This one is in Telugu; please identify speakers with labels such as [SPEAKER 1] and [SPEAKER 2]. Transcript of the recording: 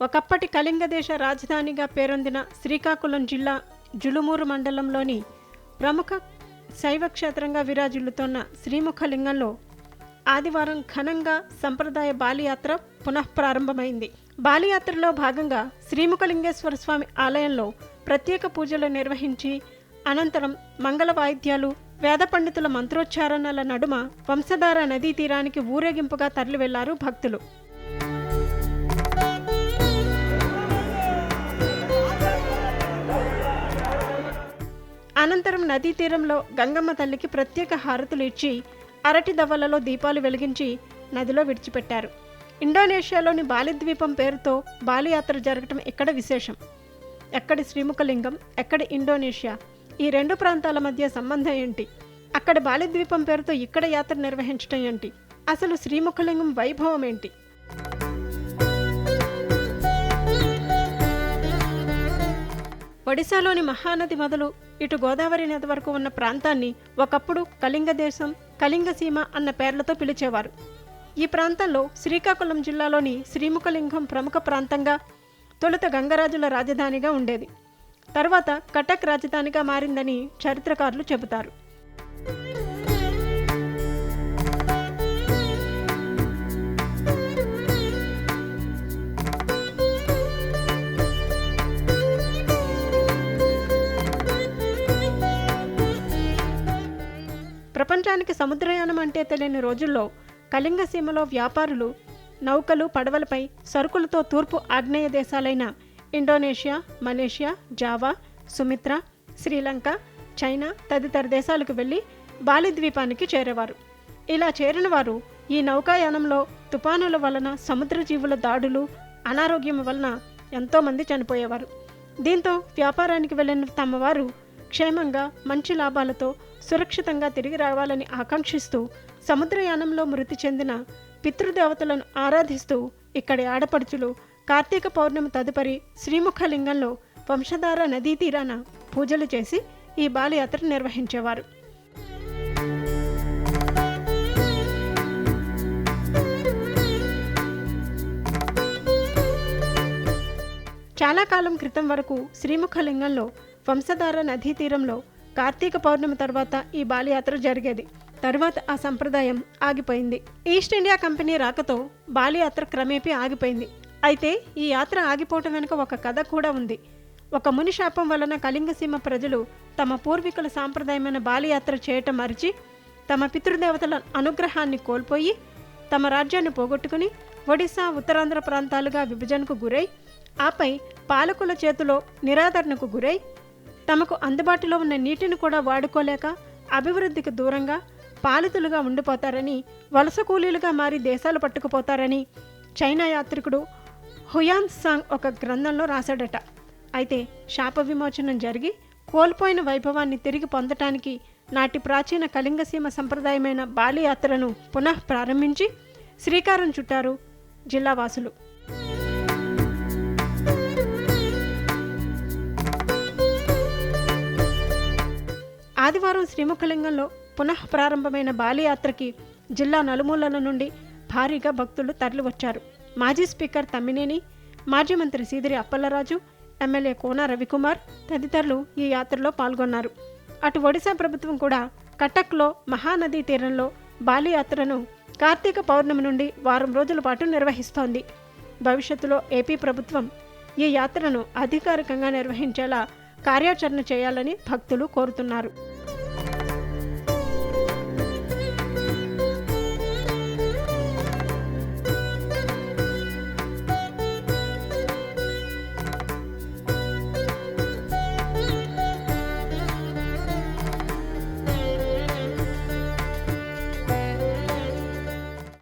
[SPEAKER 1] ఒకప్పటి కళింగ దేశ రాజధానిగా పేరొందిన శ్రీకాకుళం జిల్లా జులుమూరు మండలంలోని ప్రముఖ శైవ క్షేత్రంగా విరాజిల్లుతోన్న శ్రీముఖలింగంలో ఆదివారం ఘనంగా సంప్రదాయ బాలియాత్ర పునఃప్రారంభమైంది బాలియాత్రలో భాగంగా శ్రీముఖలింగేశ్వర స్వామి ఆలయంలో ప్రత్యేక పూజలు నిర్వహించి అనంతరం మంగళ వాయిద్యాలు వేద పండితుల మంత్రోచ్చారణల నడుమ వంశధార నదీ తీరానికి ఊరేగింపుగా తరలివెళ్ళారు భక్తులు. అనంతరం నదీ తీరంలో గంగమ్మ తల్లికి ప్రత్యేక హారతులు ఇచ్చి అరటి దవ్వలలో దీపాలు వెలిగించి నదిలో విడిచిపెట్టారు. ఇండోనేషియాలోని బాలి ద్వీపం పేరుతో బాలియాత్ర జరగటం ఇక్కడ విశేషం? ఎక్కడి శ్రీముఖలింగం? ఎక్కడి ఇండోనేషియా? ఈ రెండు ప్రాంతాల మధ్య సంబంధం ఏంటి? అక్కడ బాలిద్వీపం పేరుతో ఇక్కడ యాత్ర నిర్వహించడం ఏంటి? అసలు శ్రీముఖలింగం వైభవం ఏంటి? ఒడిశాలోని మహానది మొదలు ఇటు గోదావరి నది వరకు ఉన్న ప్రాంతాన్ని ఒకప్పుడు కళింగ దేశం కళింగ సీమ అన్న పేర్లతో పిలిచేవారు. ఈ ప్రాంతంలో శ్రీకాకుళం జిల్లాలోని శ్రీముఖలింగం ప్రముఖ ప్రాంతంగా తొలుత గంగరాజుల రాజధానిగా ఉండేది. తర్వాత కటక్ రాజధానిగా మారిందని చరిత్రకారులు చెబుతారు. ప్రపంచానికి సముద్రయానం అంటే తెలియని రోజుల్లో కళింగ సీమలో వ్యాపారులు నౌకలు పడవలపై సరుకులతో తూర్పు ఆగ్నేయ దేశాలైన Indonesia Malaysia Java Sumatra Sri Lanka China తదితర దేశాలకు వెళ్ళి బాలి ద్వీపానికి చేరేవారు. ఇలా చేరిన వారు ఈ నౌకాయానంలో తుపానుల వలన సముద్ర జీవుల దాడులు అనారోగ్యం వలన ఎంతోమంది చనిపోయేవారు. దీంతో వ్యాపారానికి వెళ్ళిన తమ వారు క్షేమంగా మంచి లాభాలతో సురక్షితంగా తిరిగి రావాలని ఆకాంక్షిస్తూ సముద్రయానంలో మృతి చెందిన పితృదేవతలను ఆరాధిస్తూ ఇక్కడి ఆడపడుచులు కార్తీక పౌర్ణమి తదుపరి శ్రీముఖలింగంలో వంశధార నదీ తీరాన పూజలు చేసి ఈ బాలయాత్ర నిర్వహించేవారు. చాలా కాలం క్రితం వరకు శ్రీముఖలింగంలో వంశధార నదీ తీరంలో కార్తీక పౌర్ణమి తర్వాత ఈ బాలయాత్ర జరిగేది. తర్వాత ఆ సంప్రదాయం ఆగిపోయింది. ఈస్ట్ ఇండియా కంపెనీ రాకతో బాలయాత్ర క్రమేపీ ఆగిపోయింది. అయితే ఈ యాత్ర ఆగిపోవటం వెనుక ఒక కథ కూడా ఉంది. ఒక ముని శాపం వలన కళింగసీమ ప్రజలు తమ పూర్వీకుల సాంప్రదాయమైన బాలయాత్ర చేయటం మరిచి తమ పితృదేవతల అనుగ్రహాన్ని కోల్పోయి తమ రాజ్యాన్ని పోగొట్టుకుని ఒడిశా ఉత్తరాంధ్ర ప్రాంతాలుగా విభజనకు గురై ఆపై పాలకుల చేతిలో నిరాదరణకు గురై తమకు అందుబాటులో ఉన్న నీటిని కూడా వాడుకోలేక అభివృద్ధికి దూరంగా పాలితులుగా ఉండిపోతారని వలస కూలీలుగా మారి దేశాలు పట్టుకుపోతారని చైనా యాత్రికుడు హుయాన్ సాంగ్ ఒక గ్రంథంలో రాశాడట. అయితే శాప విమోచనం జరిగి కోల్పోయిన వైభవాన్ని తిరిగి పొందటానికి నాటి ప్రాచీన కళింగసీమ సంప్రదాయమైన బాలి యాత్రను పునః ప్రారంభించి శ్రీకారం చుట్టారు జిల్లావాసులు. ఆదివారం శ్రీముఖలింగంలో పునః ప్రారంభమైన బాలియాత్రకి జిల్లా నలుమూలల నుండి భారీగా భక్తులు తరలివచ్చారు. మాజీ స్పీకర్ తమ్మినేని మాజీ మంత్రి సీదిరి అప్పలరాజు ఎమ్మెల్యే కోన రవికుమార్ తదితరులు ఈ యాత్రలో పాల్గొన్నారు. అటు ఒడిశా ప్రభుత్వం కూడా కటక్లో మహానదీ తీరంలో బాలియాత్రను కార్తీక పౌర్ణమి నుండి వారం రోజుల పాటు నిర్వహిస్తోంది. భవిష్యత్తులో ఏపీ ప్రభుత్వం ఈ యాత్రను అధికారికంగా నిర్వహించేలా కార్యాచరణ చేయాలని భక్తులు కోరుతున్నారు.